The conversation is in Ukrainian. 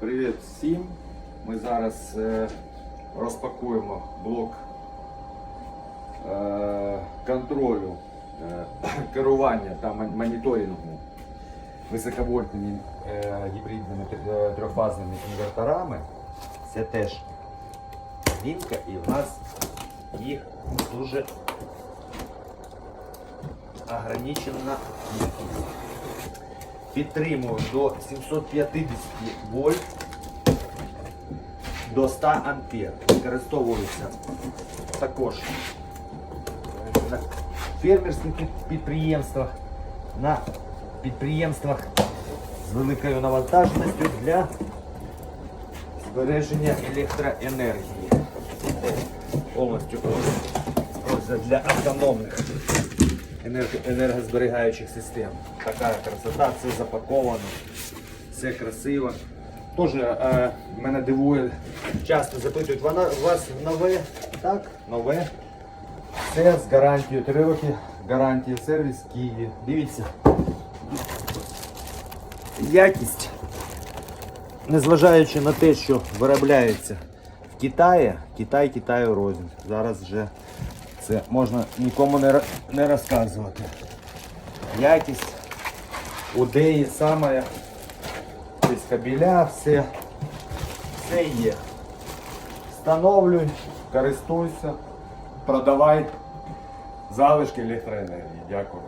Привіт всім! Ми зараз е, розпакуємо блок е, контролю е, керування та моніторингу високовольтними е, гібридними е, трьохфазними інверторами. Це теж лінка і в нас їх дуже ограничена кількість. Підтримую до 750 вольт до 100 ампер. Використовуються також на фермерських підприємствах, на підприємствах з великою навантаженістю для збереження електроенергії. Повністю для автономних енергозберігаючих систем. Така красота, все запаковано, все красиво. Теж е, мене дивує, часто запитують, вона у вас нове? Так, нове. Все з гарантією 3 роки, гарантія сервіс Києві. Дивіться. Якість, незважаючи на те, що виробляється в Китаї, Китай Китаю рознь. Зараз вже це можна нікому не, не розказувати. Якість у деї саме тобто кабеля, все, все є. Встановлюй, користуйся, продавай залишки електроенергії. Дякую.